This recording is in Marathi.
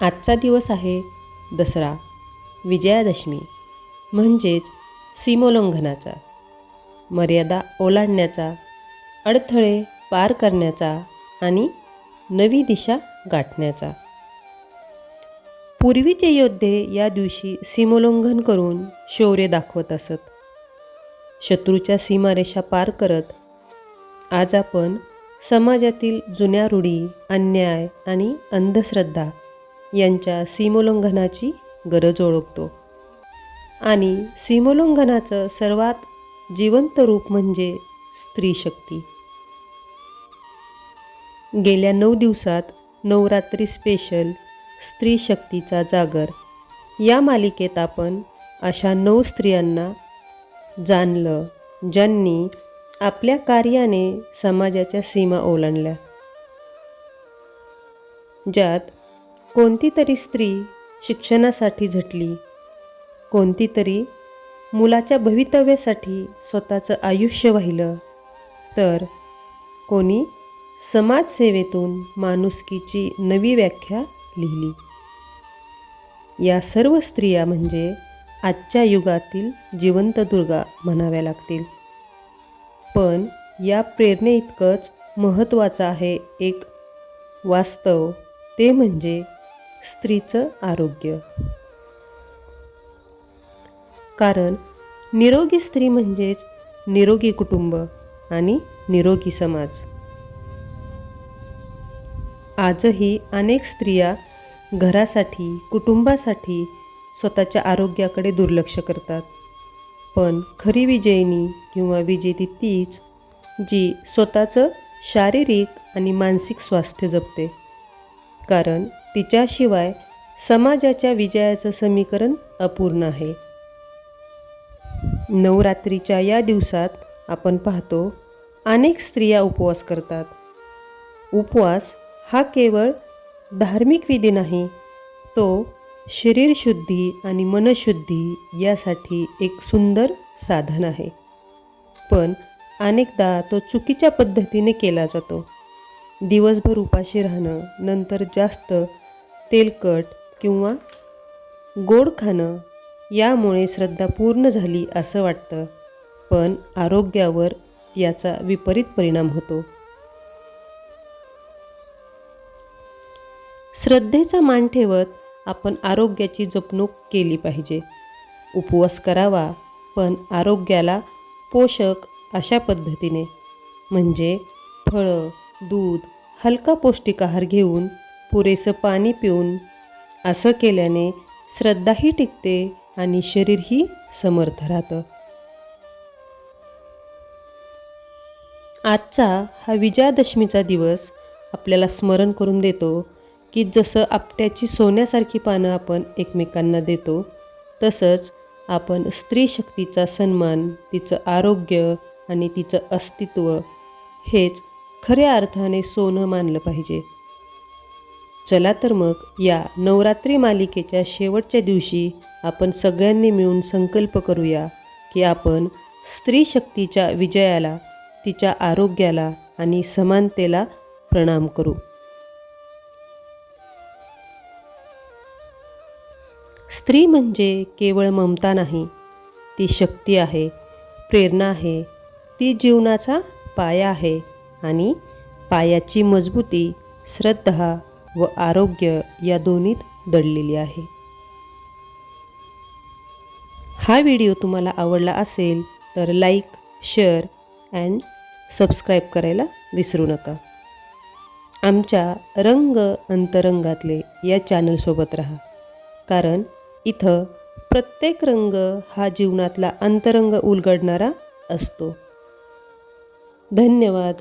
आजचा दिवस आहे दसरा विजयादशमी म्हणजेच सीमोल्लंघनाचा. मर्यादा ओलांडण्याचा अडथळे पार करण्याचा आणि नवी दिशा गाठण्याचा. पूर्वीचे योद्धे या दिवशी सीमोल्लंघन करून शौर्य दाखवत असत. शत्रूच्या सीमारेषा पार करत आज आपण समाजातील जुन्या रूढी अन्याय आणि अंधश्रद्धा यांच्या सीमोल्लंघनाची गरज ओळखतो. आणि सीमोल्लंघनाचं सर्वात जिवंत रूप म्हणजे स्त्री शक्ती. गेल्या नऊ दिवसात नवरात्री स्पेशल स्त्री शक्तीचा जागर. या मालिकेत आपण अशा नऊ स्त्रियांना जाणलं ज्यांनी आपल्या कार्याने समाजाच्या सीमा ओलांडल्या. ज्यात कोणती तरी स्त्री शिक्षणासाठी झटली. कोणती तरी मुलाच्या भवितव्यासाठी स्वतःचं आयुष्य वाहिलं. तर कोणी समाजसेवेतून माणुसकीची नवी व्याख्या लिहिली. या सर्व स्त्रिया म्हणजे आजच्या युगातील जिवंत दुर्गा म्हणाव्या लागतील. पण या प्रेरणे इतकंच महत्त्वाचं आहे एक वास्तव. ते म्हणजे स्त्रीचं आरोग्य. कारण निरोगी स्त्री म्हणजेच निरोगी कुटुंब आणि निरोगी समाज. आजही अनेक स्त्रिया घरासाठी कुटुंबासाठी स्वतःच्या आरोग्याकडे दुर्लक्ष करतात. पण खरी विजयिनी किंवा विजेती तीच जी स्वतःचं शारीरिक आणि मानसिक स्वास्थ्य जपते. कारण तिच्याशिवाय समाजाच्या विजयाचं समीकरण अपूर्ण आहे. नवरात्रीच्या या दिवसात आपण पाहतो अनेक स्त्रिया उपवास करतात. उपवास हा केवळ धार्मिक विधी नाही तो शरीरशुद्धी आणि मनशुद्धी यासाठी एक सुंदर साधन आहे. पण अनेकदा तो चुकीच्या पद्धतीने केला जातो. दिवसभर उपाशी राहणं नंतर जास्त तेलकट किंवा गोड खाणं यामुळे श्रद्धा पूर्ण झाली असं वाटतं. पण आरोग्यावर याचा विपरीत परिणाम होतो. श्रद्धेचा मान ठेवत आपण आरोग्याची जपणूक केली पाहिजे. उपवास करावा पण आरोग्याला पोषक अशा पद्धतीने. म्हणजे फळं दूध हलका पौष्टिक आहार घेऊन पुरेसं पाणी पिऊन असं केल्याने श्रद्धाही टिकते आणि शरीरही समर्थ राहतं. आजचा हा विजयादशमीचा दिवस आपल्याला स्मरण करून देतो की जसं आपट्याची सोन्यासारखी पानं आपण एकमेकांना देतो तसंच आपण स्त्री शक्तीचा सन्मान तिचं आरोग्य आणि तिचं अस्तित्व हेच खऱ्या अर्थाने सोनं मानलं पाहिजे. चला तर मग या नवरात्री मालिकेच्या शेवटच्या दिवशी आपण सगळ्यांनी मिळून संकल्प करूया की आपण स्त्री शक्तीच्या विजयाला तिच्या आरोग्याला आणि समानतेला प्रणाम करू. स्त्री म्हणजे केवळ ममता नाही ती शक्ती आहे प्रेरणा आहे ती जीवनाचा पाया आहे. आणि पायाची मजबूती श्रद्धा व आरोग्य या दोन्हीत दडलेली आहे. हा व्हिडिओ तुम्हाला आवडला असेल तर लाईक शेअर अँड सबस्क्राईब करायला विसरू नका. आमच्या रंग अंतरंगातले या चॅनलसोबत राहा. कारण इथं प्रत्येक रंग हा जीवनातला अंतरंग उलगडणारा असतो. धन्यवाद.